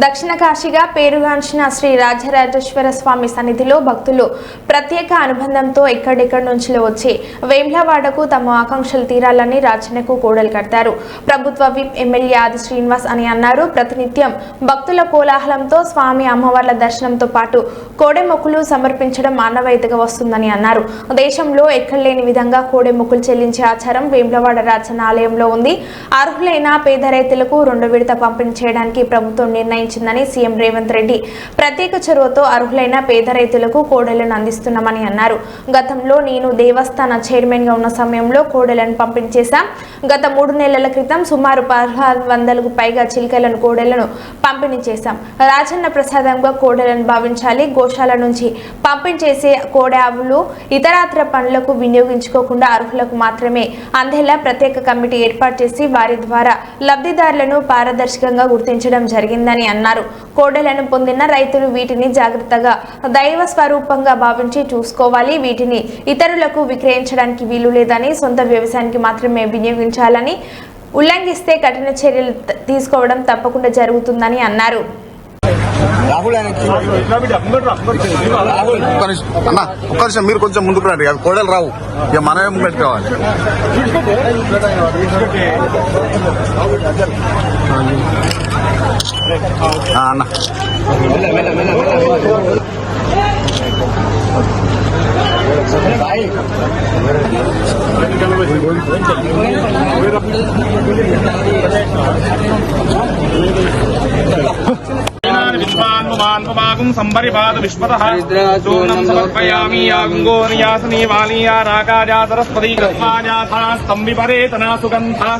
దక్షిణ కాశీగా పేరుగాంచిన శ్రీ రాజరాజేశ్వర స్వామి సన్నిధిలో భక్తులు ప్రత్యేక అనుబంధంతో ఎక్కడెక్కడి నుంచి వచ్చి వేమ్లవాడకు తమ ఆకాంక్షలు తీరాలని రాజన్నకు కోడలు కడతారు. ప్రభుత్వ విప్ ఎమ్మెల్యే ఆది శ్రీనివాస్ అని అన్నారు. ప్రతినిత్యం భక్తుల కోలాహలంతో స్వామి అమ్మవార్ల దర్శనంతో పాటు కోడెమొక్కులు సమర్పించడం ఆనవాయితీగా వస్తుందని అన్నారు. దేశంలో ఎక్కడలేని విధంగా కోడెముక్కులు చెల్లించే ఆచారం వేమ్లవాడ రాజన్న ఆలయంలో ఉంది. అర్హులైన పేద రైతులకు రెండు విడత పంపిణీ చేయడానికి ప్రభుత్వం నిర్ణయం నిర్ణయించిందని సీఎం రేవంత్ రెడ్డి ప్రత్యేక చొరవతో అర్హులైన పేద రైతులకు కోడలను అందిస్తున్నామని అన్నారు. గతంలో నేను దేవస్థాన చైర్మన్గా ఉన్న సమయంలో కోడలను పంపిణీ చేశాం గత మూడు నెలల క్రితం సుమారు పదహారు వందలకు పైగా చిలికలను కోడలను పంపిణీ చేశాం. రాజన్న ప్రసాదంగా కోడలను భావించాలి. గోశాల నుంచి పంపిణీ చేసే కోడె ఆవులు ఇతరాత్ర పనులకు వినియోగించుకోకుండా అర్హులకు మాత్రమే అందేలా ప్రత్యేక కమిటీ ఏర్పాటు చేసి వారి ద్వారా లబ్ధిదారులను పారదర్శకంగా గుర్తించడం జరిగిందని అన్నారు. కోడెలను పొందిన రైతులు వీటిని జాగ్రత్తగా దైవ స్వరూపంగా భావించి చూసుకోవాలి. వీటిని ఇతరులకు విక్రయించడానికి వీలు లేదని సొంత వ్యవసాయానికి మాత్రమే వినియోగించాలని ఉల్లంఘిస్తే కఠిన చర్యలు తీసుకోవడం తప్పకుండా జరుగుతుందని అన్నారు. రాహుల్ అన్న ఒక్క నిమిషం మీరు కొంచెం ముందుకు రండి. అవి కోడలు రావు. ఇక మనమే ముంగటి కావాలి ఆ, అన్న मान्वमागुं सम्परिपातु विश्वतः चूर्णं समर्पयामि यागुङ्गो नियासिनी वालीया रागाजा सरस्वती कृष्णाजाथास्तं विपरेतना सुगन्धा।